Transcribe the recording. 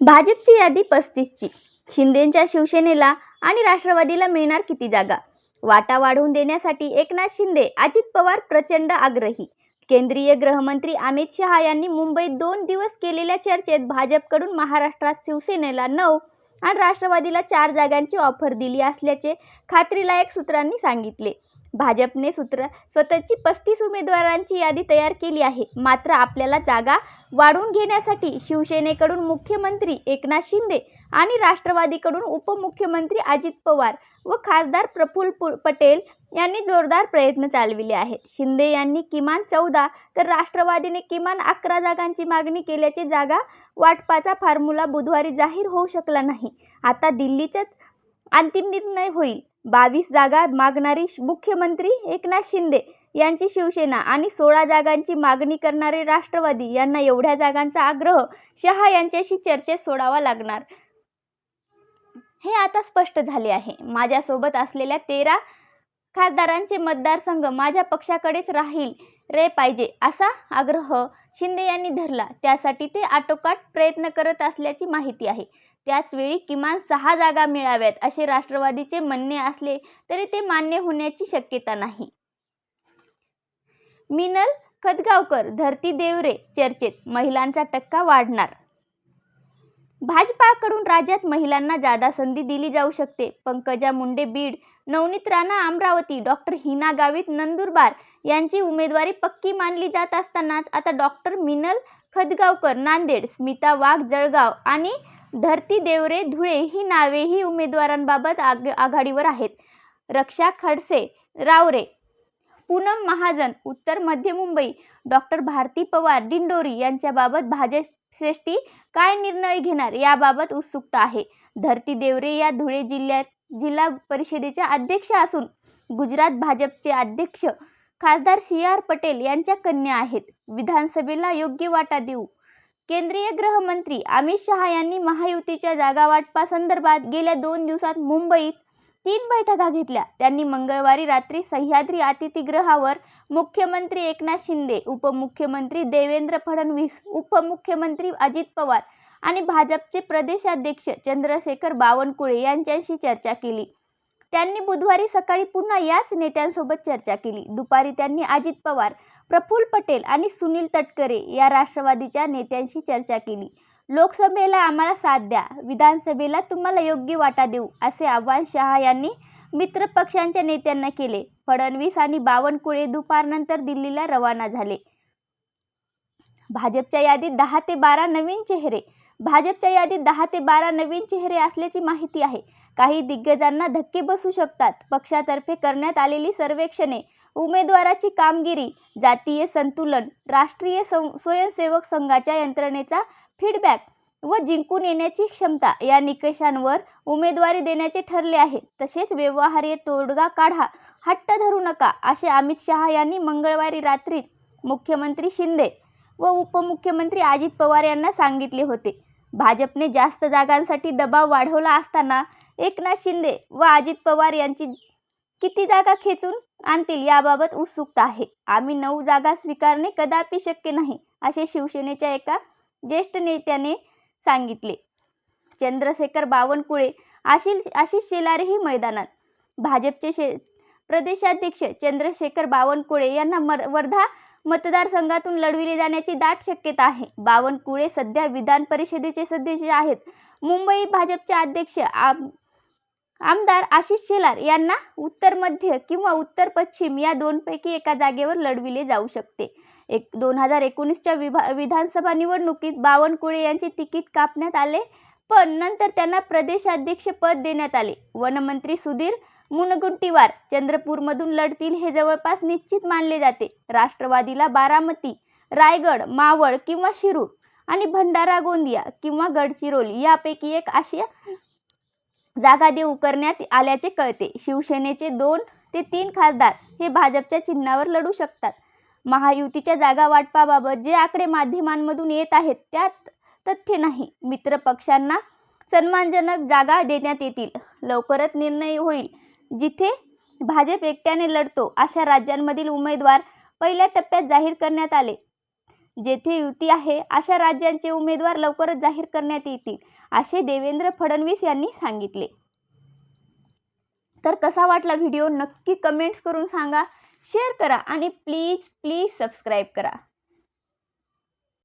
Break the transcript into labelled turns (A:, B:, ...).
A: भाजपची यादी पस्तीसची. शिंदेंच्या शिवसेनेला आणि राष्ट्रवादीला मिळणार किती जागा? वाटा वाढवून देण्यासाठी एकनाथ शिंदे अजित पवार प्रचंड आग्रही. केंद्रीय गृहमंत्री अमित शहा यांनी मुंबईत दोन दिवस केलेल्या चर्चेत भाजपकडून महाराष्ट्रात शिवसेनेला नऊ आणि राष्ट्रवादीला चार जागांची ऑफर दिली असल्याचे खात्रीलायक सूत्रांनी सांगितले. भाजपने सूत्र स्वतःची पस्तीस उमेदवारांची यादी तयार केली आहे. मात्र आपल्याला जागा वाढवून घेण्यासाठी शिवसेनेकडून मुख्यमंत्री एकनाथ शिंदे आणि राष्ट्रवादीकडून उपमुख्यमंत्री अजित पवार व खासदार प्रफुल्ल पटेल यांनी जोरदार प्रयत्न चालविले आहेत. शिंदे यांनी किमान चौदा तर राष्ट्रवादीने किमान अकरा जागांची मागणी केल्याचे जागा वाटपाचा फॉर्म्युला बुधवारी जाहीर होऊ शकला नाही. आता दिल्लीचाच अंतिम निर्णय होईल. बावीस जागा मागणारी मुख्यमंत्री एकनाथ शिंदे यांची शिवसेना आणि सोळा जागांची मागणी करणारे राष्ट्रवादी यांना एवढ्या जागांचा आग्रह शहा यांच्याशी चर्चेत सोडावा लागणार. हे आता स्पष्ट झाले आहे. माझ्यासोबत असलेल्या तेरा खासदारांचे मतदारसंघ माझ्या पक्षाकडेच राहील रे पाहिजे असा आग्रह शिंदे यांनी धरला. त्यासाठी ते आटोकाट प्रयत्न करत असल्याची माहिती आहे. त्याचवेळी किमान सहा जागा मिळाव्यात असे राष्ट्रवादीचे म्हणणे असले तरी ते मान्य होण्याची शक्यता नाही. मिनल खतगावकर धरती देवरे चर्चेत महिलांचा टक्का वाढणार. भाजपाकडून राज्यात महिलांना जादा संधी दिली जाऊ शकते. पंकजा मुंडे बीड नवनीत राणा अमरावती डॉक्टर हिना गावित नंदुरबार यांची उमेदवारी पक्की मानली जात असतानाच आता डॉक्टर मिनल खतगावकर नांदेड स्मिता वाघ जळगाव आणि धरती देवरे धुळे ही नावेही उमेदवारांबाबत आग आघाडीवर आहेत. रक्षा खडसे रावरे पूनम महाजन उत्तर मध्य मुंबई डॉक्टर भारती पवार दिंडोरी यांच्याबाबत भाजप श्रेष्ठी काय निर्णय घेणार याबाबत उत्सुकता आहे. धरती देवरे या धुळे जिल्ह्यात जिल्हा परिषदेच्या अध्यक्ष असून गुजरात भाजपचे अध्यक्ष खासदार सी आर पटेल यांच्या कन्या आहेत. विधानसभेला योग्य वाटा देऊ केंद्रीय गृहमंत्री अमित शहा यांनी महायुतीच्या जागा वाटपासंदर्भात गेल्या दोन दिवसात मुंबईत तीन बैठका घेतल्या. त्यांनी मंगळवारी रात्री सह्याद्री अतिथीगृहावर मुख्यमंत्री एकनाथ शिंदे उपमुख्यमंत्री देवेंद्र फडणवीस उपमुख्यमंत्री अजित पवार आणि भाजपचे प्रदेशाध्यक्ष चंद्रशेखर बावनकुळे यांच्याशी चर्चा केली. त्यांनी बुधवारी सकाळी पुन्हा याच नेत्यांसोबत चर्चा केली. दुपारी त्यांनी अजित पवार प्रफुल्ल पटेल आणि सुनील तटकरे या राष्ट्रवादीच्या नेत्यांशी चर्चा केली. लोकसभेला आम्हाला साथ द्या विधानसभेला तुम्हाला योग्य वाटा देऊ असे आव्हान शहा यांनी मित्र पक्षांच्या नेत्यांना केले. फडणवीस आणि बावनकुळे दुपारनंतर दिल्लीला रवाना झाले. भाजपच्या यादीत दहा ते बारा नवीन चेहरे. भाजपच्या यादीत दहा ते बारा नवीन चेहरे असल्याची माहिती आहे. काही दिग्गजांना धक्के बसू शकतात. पक्षातर्फे करण्यात आलेली सर्वेक्षणे उमेदवाराची कामगिरी जातीय संतुलन राष्ट्रीय सं स्वयंसेवक संघाच्या यंत्रणेचा फीडबॅक व जिंकून येण्याची क्षमता या निकषांवर उमेदवारी देण्याचे ठरले आहे. तसेच व्यवहार्य तोडगा काढा हट्ट धरू नका असे अमित शहा यांनी मंगळवारी रात्री मुख्यमंत्री शिंदे व उपमुख्यमंत्री अजित पवार यांना सांगितले होते. भाजपने जास्त जागांसाठी दबाव वाढवला असताना एकनाथ शिंदे व अजित पवार यांची किती जागा खेचून आणतील याबाबत उत्सुकता आहे. आम्ही नऊ जागा स्वीकारणे कदापि शक्य नाही असे शिवसेनेच्या एका ज्येष्ठ नेत्याने सांगितले. चंद्रशेखर बावनकुळे आशिष आशिष शेलारही मैदानात. भाजपचे शे प्रदेशाध्यक्ष चंद्रशेखर बावनकुळे यांना मर वर्धा मतदारसंघातून लढविले जाण्याची दाट शक्यता आहे. बावनकुळे सध्या विधान परिषदेचे सदस्य आहेत. मुंबई भाजपचे अध्यक्ष आम आमदार आशिष शेलार यांना उत्तर मध्य किंवा उत्तर पश्चिम या दोनपैकी एका जागेवर लढविले जाऊ शकते. एक दोन हजार एकोणीसच्या विभा विधानसभा निवडणुकीत बावनकुळे यांचे तिकीट कापण्यात आले पण नंतर त्यांना प्रदेशाध्यक्ष पद देण्यात आले. वनमंत्री सुधीर मुनगुंटीवार चंद्रपूरमधून लढतील हे जवळपास निश्चित मानले जाते. राष्ट्रवादीला बारामती रायगड मावळ किंवा शिरूर आणि भंडारा गोंदिया किंवा गडचिरोली यापैकी एक अशी जागा देऊ करण्यात आल्याचे कळते. शिवसेनेचे दोन ते तीन खासदार हे भाजपच्या चिन्हावर लढू शकतात. महायुतीच्या जागा वाटपाबाबत जे आकडे माध्यमांमधून येत आहेत त्यात तथ्य नाही. मित्र पक्षांना सन्मानजनक जागा देण्यात येतील. लवकरच निर्णय होईल. जिथे भाजप एकट्याने लढतो अशा राज्यांमधील उमेदवार पहिल्या टप्प्यात जाहीर करण्यात आले. जेथे युती आहे अशा राज्यांचे उमेदवार लवकरच जाहीर करण्यात येतील असे देवेंद्र फडणवीस यांनी सांगितले. तर कसा वाटला व्हिडिओ? नक्की कमेंट्स करून सांगा शेअर करा आणि प्लीज प्लीज सबस्क्राईब करा.